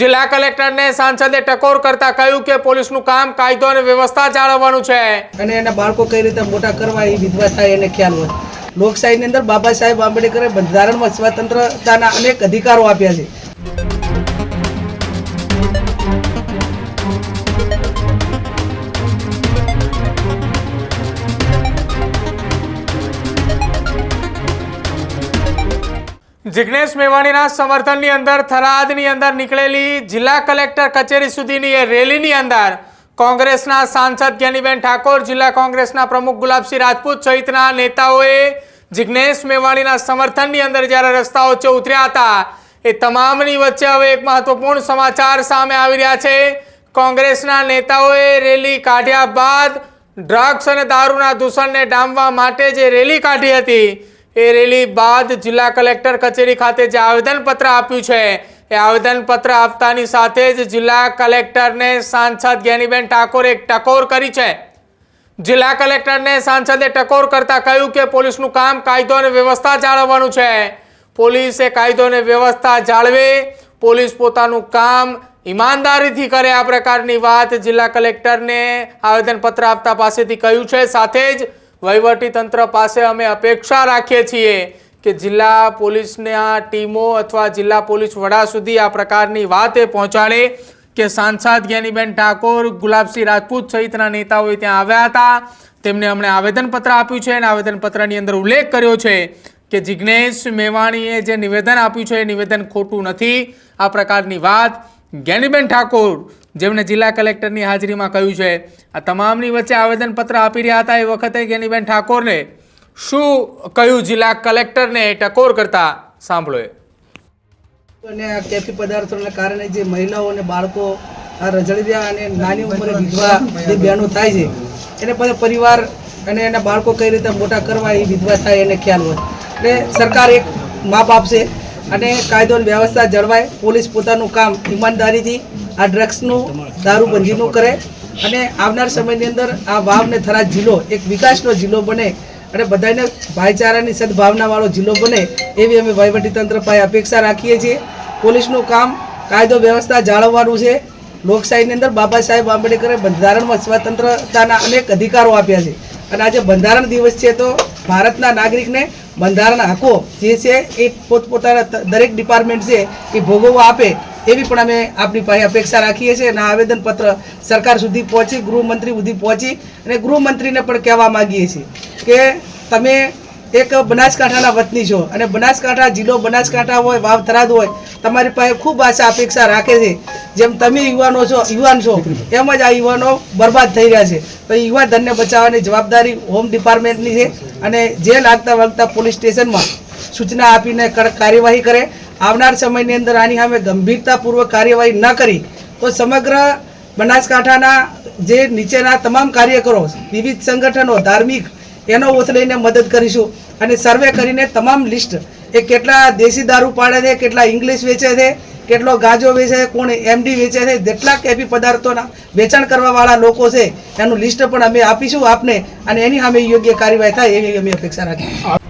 જિલ્લા કલેક્ટરને સાંસદે ટકોર કરતા કહ્યું કે પોલીસનું કામ કાયદો અને વ્યવસ્થા જાળવવાનું છે. અને એના બાળકો કઈ રીતે મોટા કરવા એ વિધવા થાય એને ખ્યાલ હોય. લોકશાહીની અંદર બાબા સાહેબ આંબેડકરે બંધારણમાં સ્વતંત્રતાના અનેક અધિકારો આપ્યા છે. જિગ્નેશ મેવાણીના સમર્થનની અંદર, થરાદની અંદર નીકળેલી જિલ્લા કલેક્ટર કચેરી સુધીની એ રેલીની અંદર કોંગ્રેસના સાંસદ જ્ઞાનીબેન ઠાકોર, જિલ્લા કોંગ્રેસના પ્રમુખ ગુલાબસિંહ રાજપૂત સહિતના નેતાઓએ જિગ્નેશ મેવાણીના સમર્થનની અંદર જ્યારે રસ્તા વચ્ચે ઉતર્યા હતા, એ તમામની વચ્ચે હવે એક મહત્વપૂર્ણ સમાચાર સામે આવી રહ્યા છે. કોંગ્રેસના નેતાઓએ રેલી કાઢ્યા બાદ ડ્રગ્સ અને દારૂના દૂષણને ડામવા માટે જે રેલી કાઢી હતી એ રેલી બાદ જિલ્લા કલેક્ટર કચેરી ખાતે જે આવેદનપત્ર આપ્યું છે, એ આવેદનપત્ર આપતાની સાથે જ જિલ્લા કલેક્ટરને સાંસદ જ્ઞાનીબેન ઠાકોરે ટકોર કરી છે. જિલ્લા કલેક્ટરને સાંસદે ટકોર કરતા કહ્યું કે પોલીસનું કામ કાયદો અને વ્યવસ્થા જાળવવાનું છે. પોલીસે કાયદો અને વ્યવસ્થા જાળવે, પોલીસ પોતાનું કામ ઈમાનદારીથી કરે આ પ્રકારની વાત જિલ્લા કલેક્ટરને આવેદનપત્ર આપતા પાસેથી કહ્યું છે. સાથે જ તંત્ર પાસે અમે અપેક્ષા રાખીએ છીએ કે જિલ્લા પોલીસના ટીમો અથવા જિલ્લા પોલીસ વડા સુધી આ પ્રકારની વાત પહોંચાડે કે સાંસદ જ્ઞાનીબેન ઠાકોર, ગુલાબસિંહ રાજપૂત સહિતના નેતાઓએ ત્યાં આવ્યા હતા. તેમને અમને આવેદનપત્ર આપ્યું છે અને આવેદનપત્રની અંદર ઉલ્લેખ કર્યો છે કે જિજ્ઞેશ મેવાણીએ જે નિવેદન આપ્યું છે એ નિવેદન ખોટું નથી. આ પ્રકારની વાત જ્ઞાનીબેન ઠાકોર જેમણે જિલ્લા કલેક્ટરની હાજરીમાં કહ્યું છે, આ તમામની વચ્ચે આવેદનપત્ર આપી રહ્યા હતા એ વખતે ગેનીબેન ઠાકોરને શું કહ્યું જિલ્લા કલેક્ટરને ટકોર કરતા? સાંભળો અને આ કેફી પદાર્થોના કારણે જે મહિલાઓ અને બાળકો આ રજળિયા અને નાની ઉંમરે વિધવા જે બહેનો થાય છે, એને પછી પરિવાર અને એના બાળકો કઈ રીતે મોટા કરવા એ વિધવા થાય એને ખ્યાલ હોય. એટલે સરકાર એક માપ આપશે અને કાયદો વ્યવસ્થા જળવાય. પોલીસ પોતાનું કામ ઈમાનદારીથી આ ડ્રગ્સનું, દારૂબંધીનું કરે. અને આવનાર સમયની અંદર આ વાવ ને થરાદ જિલ્લો એક વિકાસનો જિલ્લો બને અને બધાને ભાઈચારાની સદભાવનાવાળો જિલ્લો બને એવી અમે વહીવટીતંત્ર પાસે અપેક્ષા રાખીએ છીએ. પોલીસનું કામ કાયદો વ્યવસ્થા જાળવવાનું છે. લોકશાહીની અંદર બાબા સાહેબ આંબેડકરે બંધારણમાં સ્વતંત્રતાના અનેક અધિકારો આપ્યા છે. અને આજે બંધારણ દિવસ છે તો ભારતના નાગરિકને બંધારણ હકો જે છે એ પોતપોતાના દરેક ડિપાર્ટમેન્ટ છે એ ભોગવવા આપે એવી પણ અમે આપણી પાસે અપેક્ષા રાખીએ છીએ અને આવેદનપત્ર સરકાર સુધી પહોંચી, ગૃહમંત્રી સુધી પહોંચી અને ગૃહમંત્રીને પણ કહેવા માગીએ છીએ કે તમે એક બનાસકાંઠાના વતની છો. અને બનાસકાંઠા જિલ્લો બનાસકાંઠા હોય, વાવ થરાદ હોય, તમારી પાસે ખૂબ આશા, અપેક્ષા રાખે છે. જેમ તમે યુવાનો છો, યુવાન છો, એમ જ આ યુવાનો બરબાદ થઈ રહ્યા છે. તો યુવા ધનને બચાવવાની જવાબદારી હોમ ડિપાર્ટમેન્ટની છે. અને જે લાગતા વાગતા પોલીસ સ્ટેશનમાં સૂચના આપીને કડક કાર્યવાહી કરે, આવનાર સમયની અંદર આની સામે ગંભીરતાપૂર્વક કાર્યવાહી ન કરી, તો સમગ્ર બનાસકાંઠાના જે નીચેના તમામ કાર્યકરો, વિવિધ સંગઠનો, ધાર્મિક એનો ઓથ લઈને મદદ કરીશું. અને સર્વે કરીને તમામ લિસ્ટ એ કેટલા દેશી દારૂ પાડે છે, કેટલા ઇંગ્લિશ વેચે છે, કેટલો ગાજો વેચે છે, કોણ એમડી વેચે છે, જેટલા કેફી પદાર્થોના વેચાણ કરવાવાળા લોકો છે, એનું લિસ્ટ પણ અમે આપીશું આપને અને એની સામે યોગ્ય કાર્યવાહી થાય એવી અમે અપેક્ષા રાખીએ